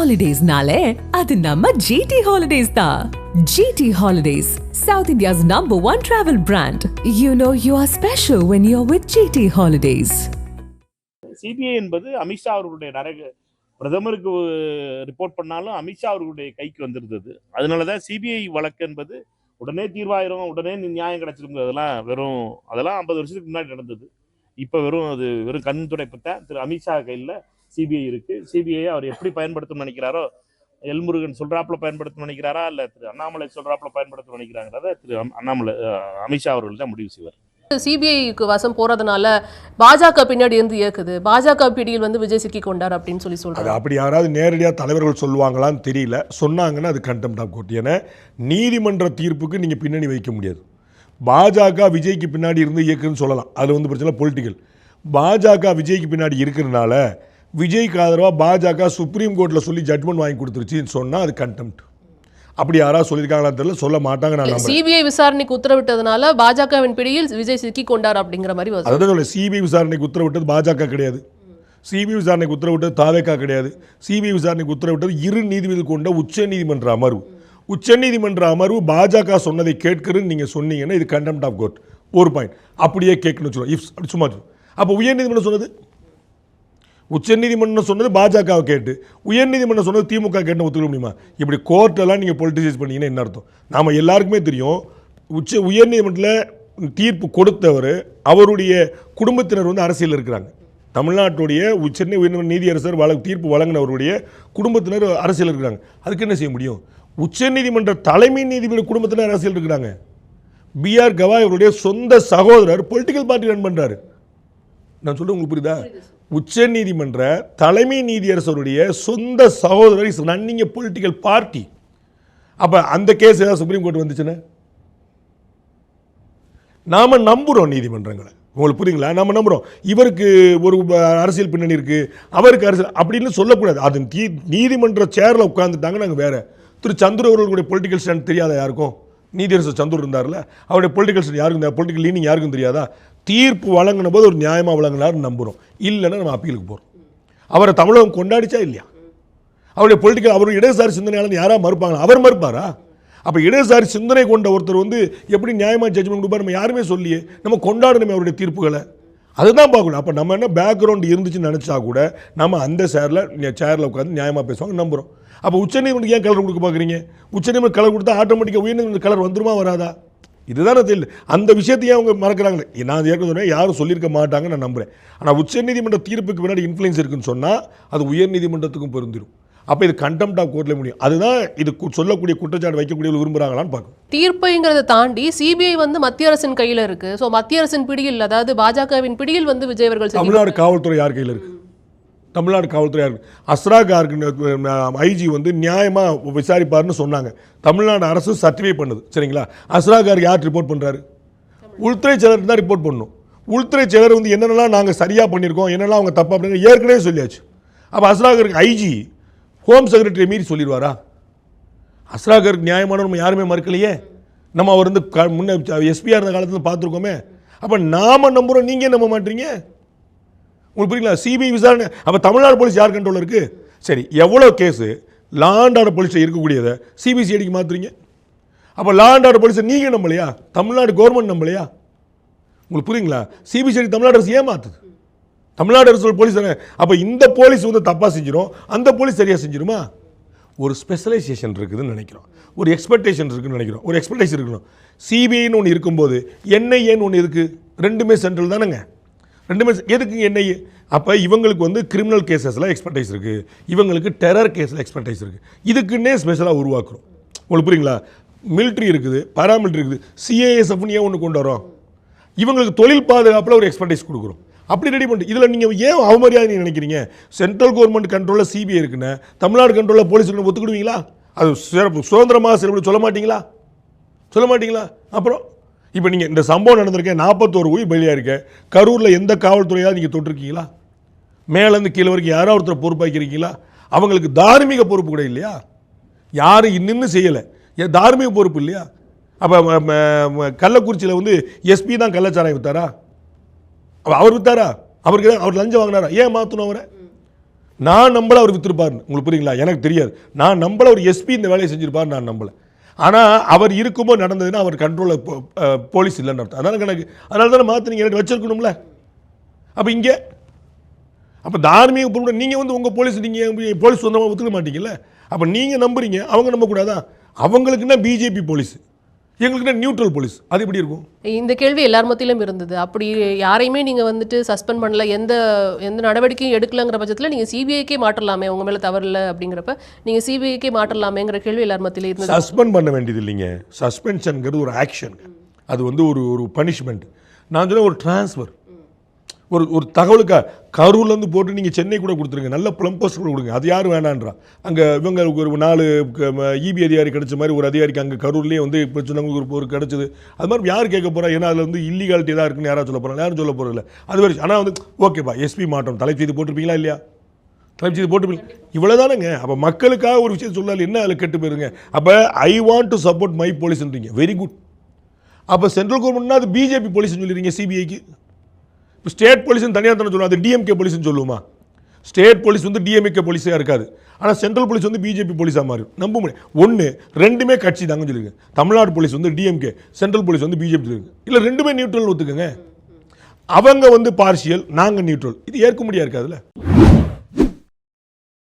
ஹாலிடேஸ்னாலே அது நம்ம ஜிடி ஹாலிடேஸ் தான் GT holidays South India's number one travel brand you know you are special when you are with GT holidays CBI என்பது அமித்ஷா அவர்களுடைய நரக பிரதமருக்கு ரிப்போர்ட் பண்ணாலும் அமித்ஷா அவர்களுடைய கைக்கு வந்திருந்தது. அதனால தான் சிபிஐ வழக்கு என்பது உடனே தீர்வாயிரும் உடனே நியாயம் கிடைச்சிரும் அதெல்லாம் வெறும் அதெல்லாம் ஐம்பது வருஷத்துக்கு முன்னாடி நடந்தது. இப்போ வெறும் அது வெறும் கண் துடைப்பு தான் திரு அமித்ஷா கையில் சிபிஐ இருக்கு. சிபிஐ அவர் எப்படி பயன்படுத்தணும்னு நினைக்கிறாரோ எல்முருகன் சொல்றாப்புல பயன்படுத்தணும்னு நினைக்கிறாரா இல்லை திரு அண்ணாமலை சொல்றாப்புல பயன்படுத்தணும்னு நினைக்கிறாங்கிறத திரு அண்ணாமலை அமித்ஷா அவர்கள் தான் முடிவு செய்வார். சிபிஐக்கு வசம் போறதுனால பாஜக பின்னாடி இருந்து இயக்குது. பாஜக பிடியில் வந்து விஜய் சிக்கி கொண்டார் அப்படின்னு சொல்லி அது சொல்றாங்க அப்படி யாராவது நேரடியாக தலைவர்கள் சொல்லுவாங்களான்னு தெரியல. சொன்னாங்கன்னா அது கண்டெம்ட் ஆஃப் கோர்ட் ஏன்னா நீதிமன்ற தீர்ப்புக்கு நீங்கள் பின்னணி வைக்க முடியாது. பாஜக விஜய்க்கு பின்னாடி இருந்து இயக்குன்னு சொல்லலாம். அதில் வந்து பிரச்சனை பொலிட்டிக்கல் பாஜக விஜய்க்கு பின்னாடி இருக்கிறதுனால விஜய்க்கு ஆதரவாக பாஜக சுப்ரீம் கோர்ட்டில் சொல்லி ஜட்மெண்ட் வாங்கி கொடுத்துருச்சுன்னு சொன்னால் அது கண்டெம்ட் அப்படி யாராவது சொல்லியிருக்காங்களான்னு தெரியல சொல்ல மாட்டாங்க நான் சிபிஐ விசாரணைக்கு உத்தரவிட்டதுனால பாஜகவின் பிடியில் விஜய் சிக்கி கொண்டார் அப்படிங்கிற மாதிரி. அதுதான் சொல்ல சிபிஐ விசாரணைக்கு உத்தரவிட்டது பாஜக கிடையாது. சிபிஐ விசாரணைக்கு உத்தரவிட்டது தாவேக்கா கிடையாது. சிபிஐ விசாரணைக்கு உத்தரவிட்டது இரு நீதிபதிகள் கொண்ட உச்ச நீதிமன்ற அமர்வு. உச்ச நீதிமன்ற அமர்வு பாஜக சொன்னதை கேட்கிறேன்னு நீங்கள் சொன்னீங்கன்னா இது கண்டெம்ட் ஆஃப் கோர்ட் ஒரு பாயிண்ட் அப்படியே கேட்கணும்னு சொல்லுவோம். இஃப் சும்மா அப்போ உயர்நீதிமன்றம் சொன்னது? உச்சநீதிமன்றம் சொன்னது பாஜகவை கேட்டு உயர்நீதிமன்றம் சொன்னது திமுக கேட்டு ஒத்துக்க முடியுமா? இப்படி கோர்ட்டெல்லாம் நீங்கள் பொலிட்டிசைஸ் பண்ணீங்கன்னா என்ன அர்த்தம்? நாம் எல்லாருக்குமே தெரியும் உச்ச உயர்நீதிமன்றத்தில் தீர்ப்பு கொடுத்தவர் அவருடைய குடும்பத்தினர் வந்து அரசியல் இருக்கிறாங்க. தமிழ்நாட்டுடைய உ- சென்னை உயர்நீதிமன்ற நீதியரசர் வழக்கு தீர்ப்பு வழங்கினவருடைய குடும்பத்தினர் அரசியல் இருக்கிறாங்க. அதுக்கு என்ன செய்ய முடியும்? உச்சநீதிமன்ற தலைமை நீதிபதி குடும்பத்தினர் அரசியல் இருக்கிறாங்க. பிஆர் கவாய் அவருடைய சொந்த சகோதரர் பொலிட்டிக்கல் பார்ட்டி ரன் பண்ணுறாரு நான் சொல்கிறேன் உங்களுக்கு புரியுதா? உச்ச நீதிமன்ற தலைமை நீதியரசருடைய சொந்த சகோதரர் இஸ் ரன்னிங் பொலிட்டிக்கல் பார்ட்டி அப்போ அந்த கேஸ் ஏதாவது சுப்ரீம் கோர்ட் வந்துச்சுன்னா? நாம் நம்புகிறோம் நீதிமன்றங்களை. உங்களுக்கு புரியுங்களா நம்ம நம்புகிறோம் இவருக்கு ஒரு அரசியல் பின்னணி இருக்குது அவருக்கு அரசியல் அப்படின்னு சொல்லக்கூடாது. அது நீதிமன்ற சேரில் உட்காந்துட்டாங்க நாங்கள் வேறு. திரு சந்திர அவர்களுடைய பொலிட்டிக்கல் ஸ்டாண்ட் தெரியாத யாருக்கும்? நீதியரசர் சந்தூர் இருந்தார்ல அவருடைய பொலிட்டிக்கல் யாருக்கும் பொலிட்டிக்கல் லீனிங் யாருக்கும் தெரியாதா? தீர்ப்பு வழங்கின போது ஒரு நியாயமாக வழங்கினார்னு நம்புறோம். இல்லைன்னா நம்ம அப்பீலுக்கு போகிறோம் அவரை தமிழகம் கொண்டாடிச்சா இல்லையா? அவருடைய பொலிட்டிக்கல் அவர் இடதுசாரி சிந்தனையாளர் யாராக மறுப்பாங்களா? அவர் மறுப்பாரா? அப்போ இடதுசாரி சிந்தனை கொண்ட ஒருத்தர் வந்து எப்படி நியாயமாக ஜட்ஜ்மெண்ட் கொடுப்பார் நம்ம யாருமே சொல்லியே நம்ம கொண்டாடணுமே அவருடைய தீர்ப்புகளை. அதுதான் பார்க்கணும். அப்போ நம்ம என்ன பேக்ரவுண்ட் இருந்துச்சுன்னு நினச்சா கூட நம்ம அந்த சேரில் சேரில் உட்காந்து நியாயமாக பேசுவாங்க நம்புகிறோம் அப்போ உச்சநீதிமன்றம் ஏன் கலர் கொடுக்க பார்க்குறீங்க? உச்சநீதிமன்றம் கலர் கொடுத்தா ஆட்டோமேட்டிக்காக உயர்நீதிமன்ற கலர் வந்துருமா வராதா? இதுதானே தெரியல. அந்த விஷயத்தையும் அவங்க மறக்கிறாங்களே. நான் ஏற்கனவே சொன்னேன் யாரும் சொல்லியிருக்க மாட்டாங்க நான் நம்புறேன். ஆனால் உச்சநீதிமன்ற தீர்ப்புக்கு பின்னாடி இன்ஃப்ளூயன்ஸ் இருக்குன்னு சொன்னால் அது உயர்நீதிமன்றத்துக்கும் பொருந்திடும் அப்போ இது கண்டெம்ட் ஆஃப் கோர்ட்டில் முடியும். அதுதான் இது சொல்லக்கூடிய குற்றச்சாட்டு வைக்கக்கூடிய விரும்புகிறாங்களான்னு பார்க்கணும். தீர்ப்பைங்கிறத தாண்டி சிபிஐ வந்து மத்திய அரசின் கையில இருக்கு. சோ மத்திய அரசின் பிடியில் அதாவது பாஜகவின் பிடியில் வந்து விஜய் அவர்கள் தமிழ்நாடு காவல்துறை யார் கையில் இருக்கு? தமிழ்நாடு காவல்துறை யார் அஸ்ரா கார்க்கு ஐஜி வந்து நியாயமாக விசாரிப்பார்னு சொன்னாங்க. தமிழ்நாடு அரசு சர்டிஃபை பண்ணுது. சரிங்களா? அஸ்ரா கார்க்கு யார் ரிப்போர்ட் பண்ணுறாரு உள்துறை செயலர் தான் ரிப்போர்ட் பண்ணணும். உள்துறை செயலர் வந்து என்னென்னலாம் நாங்கள் சரியாக பண்ணியிருக்கோம் என்னெல்லாம் அவங்க தப்பாக பண்ணி ஏற்கனவே சொல்லியாச்சு. அப்போ அஸ்ரா கார்க்கு ஐஜி ஹோம் செக்ரட்டரி மீறி சொல்லிடுவாரா? அஸ்ராகருக்கு நியாயமான நம்ம யாருமே மறுக்கலையே? நம்ம அவர் வந்து க- முன்ன எஸ்பியாக இருந்த காலத்தில் பார்த்துருக்கோமே. அப்போ நாம நம்புகிறோம் நீங்கள் நம்ப மாட்டீங்க? உங்களுக்கு புரியுங்களா? சிபிஐ விசாரணை அப்போ தமிழ்நாடு போலீஸ் யார் கண்ட்ரோல் இருக்குது சரி எவ்வளோ கேஸு? லாண்ட் போலீஸில் இருக்கக்கூடியதை சிபிசிஐடிக்கு மாற்றுறீங்க அப்போ லாண்ட் போலீஸை நீங்கள் நம்பலையா? தமிழ்நாடு கவர்மெண்ட் நம்பலையா? உங்களுக்கு புரியுங்களா? சிபிசிஐடி தமிழ்நாடு அரசு ஏமாத்துது தமிழ்நாடு அரசு போலீஸ் தானே? அப்போ இந்த போலீஸ் வந்து தப்பாக செஞ்சிடும் அந்த போலீஸ் சரியாக செஞ்சிருமா? ஒரு ஸ்பெஷலைசேஷன் இருக்குதுன்னு நினைக்கிறோம். ஒரு எக்ஸ்பெக்டேஷன் இருக்குன்னு நினைக்கிறோம். ஒரு எக்ஸ்பெக்டேஷன் இருக்கணும். சிபிஐன்னு ஒன்று இருக்கும்போது என்ஐஏன்னு ஒன்று இருக்குது ரெண்டுமே சென்ட்ரல் தானேங்க. ரெண்டுமே எதுக்கு என்ஐஏ அப்போ இவங்களுக்கு வந்து கிரிமினல் கேசஸில் எக்ஸ்பர்டைஸ் இருக்குது இவங்களுக்கு டெரர் கேஸில் எக்ஸ்பர்டைஸ் இருக்குது இதுக்குன்னே ஸ்பெஷலாக உருவாக்குறோம். உங்களுக்கு புரியுங்களா? மிலிட்ரி இருக்குது பாராமிலிட்ரி இருக்குது. சிஏஎஸ்எஃப்னு ஏன் ஒன்று கொண்டு வரோம் இவங்களுக்கு தொழில் பாதுகாப்பில் ஒரு எக்ஸ்பர்டைஸ் கொடுக்குறோம். அப்படி ரெடி பண்ணிட்டு இதில் நீங்கள் ஏன் அவமரியாதை நினைக்கிறீங்க? சென்ட்ரல் கவர்மெண்ட் கண்ட்ரோலில் சிபிஐ இருக்குன்னு தமிழ்நாடு கண்ட்ரோலில் போலீஸ் இருக்குன்னு ஒத்துக்கிடுவீங்களா? அது சிறப்பு. சுதந்திரமாக சிறப்பு சொல்ல மாட்டீங்களா? சொல்ல மாட்டீங்களா? அப்புறம் இப்போ நீங்கள் இந்த சம்பவம் நடந்திருக்கேன் நாற்பத்தோரு உயிர் பலியாக இருக்க கரூரில் எந்த காவல்துறையாவது நீங்கள் தொட்டிருக்கீங்களா? மேலேருந்து கீழே வரைக்கும் யாரோ ஒருத்தர் பொறுப்பாக்கிருக்கீங்களா அவங்களுக்கு தார்மீக பொறுப்பு கூட இல்லையா? யாரும் இன்னும் செய்யலை. ஏன் தார்மீக பொறுப்பு இல்லையா? அப்போ கள்ளக்குறிச்சியில் வந்து எஸ்பி தான் கள்ளச்சாராயம் வித்தாரா? அவர் வித்தாரா? அவருக்கு அவர் லஞ்சம் வாங்கினாரா? ஏன் மாற்றணும் அவரை? நான் நம்பளை அவர் வித்திருப்பாருன்னு. உங்களுக்கு புரியுங்களா எனக்கு தெரியாது. நான் நம்பளை ஒரு எஸ்பி இந்த வேலையை செஞ்சிருப்பாரு நான் நம்பல. ஆனால் அவர் இருக்கும்போது நடந்ததுன்னா அவர் கண்ட்ரோலில் போலீஸ் இல்லைன்னு அர்த்தம். அதனால் கணக்கு அதனால தானே மாற்றினீங்க எனக்கு வச்சிருக்கணும்ல? அப்போ இங்கே அப்போ தார்மீக பொருள் நீங்கள் வந்து உங்கள் போலீஸ் நீங்கள் போலீஸ் சொந்தமாக ஒத்துக்க மாட்டீங்கல்ல? அப்போ நீங்கள் நம்புறீங்க. அவங்க நம்பக்கூடாதா? அவங்களுக்குன்னா பிஜேபி போலீஸ் எங்களுக்குன்னா நியூட்ரல் போலீஸ் அது எப்படி இருக்கும்? இந்த கேள்வி எல்லார் மத்தியிலும் இருந்தது. அப்படி யாரையுமே நீங்க வந்துட்டு சஸ்பெண்ட் பண்ணல எந்த எந்த நடவடிக்கையும் எடுக்கலங்கிற பட்சத்துல நீங்க சிபிஐக்கே மாற்றலாமே உங்க மேல தவறு இல்லை அப்படிங்கிறப்ப நீங்க சிபிஐக்கே மாற்றலாமேங்கிற கேள்வி எல்லார் மத்தியிலும் இருந்தது. சஸ்பெண்ட் பண்ண வேண்டியது இல்லைங்க. சஸ்பென்ஷனுங்கிறது ஒரு ஆக்ஷன் அது வந்து ஒரு ஒரு பனிஷ்மெண்ட் நான் சொன்ன ஒரு டிரான்ஸ்ஃபர் ஒரு ஒரு தகவலுக்காக கரூர்லேருந்து போட்டு நீங்கள் சென்னை கூட கொடுத்துருங்க. நல்ல ப்ளம்பர்ஸ் கூட கொடுங்க. அது யாரும் வேணான்றா. அங்கே இவங்க ஒரு நாலு இபி அதிகாரி கிடைச்ச மாதிரி ஒரு அதிகாரிக்கு அங்கே கரூர்லேயே வந்து இப்போ சொன்னவங்களுக்கு ஒரு ஒரு கிடைச்சது. அது மாதிரி யார் கேட்க போகிறா ஏன்னா அதில் வந்து இல்லீகாலிட்டி தான் இருக்குன்னு யாராவது சொல்ல போகிறாங்க யாரும் சொல்ல போகிறதில்ல அது மாதிரி ஆனால் வந்து ஓகேப்பா எஸ்பி மாற்றம். தலைச்செய்தி போட்டிருப்பீங்களா இல்லையா? தலைச்செய்தி இவ்வளோ தானேங்க. அப்போ மக்களுக்காக ஒரு விஷயம் சொல்லால் என்ன அதில் கெட்டு போயிருங்க? அப்போ I want to support my போலீஸ்ன்றீங்க very good அப்போ சென்ட்ரல் கவர்மெண்ட்னா அது பிஜேபி போலீஸ்னு சொல்லிடுறீங்க சிபிஐக்கு இப்போ ஸ்டேட் போலீஸ்னு தனியாக தானே சொல்லுவோம் அது டிஎம்கே போலீஸ்னு சொல்லுவோமா? ஸ்டேட் போலீஸ் வந்து டிஎம்கே போலீஸாக இருக்காது. ஆனால் சென்ட்ரல் போலீஸ் வந்து பிஜேபி போலீஸாக மாறும். நம்ப முடியும். ஒன்று ரெண்டுமே கட்சி தாங்கன்னு சொல்லிருங்க தமிழ்நாடு போலீஸ் வந்து டிஎம்கே சென்ட்ரல் போலீஸ் வந்து பிஜேபி இருக்கு இல்லை ரெண்டுமே நியூட்ரல் ஒத்துக்குங்க. அவங்க வந்து பார்சியல் நாங்கள் நியூட்ரல் இது ஏற்க முடியாது இருக்காதுல்ல?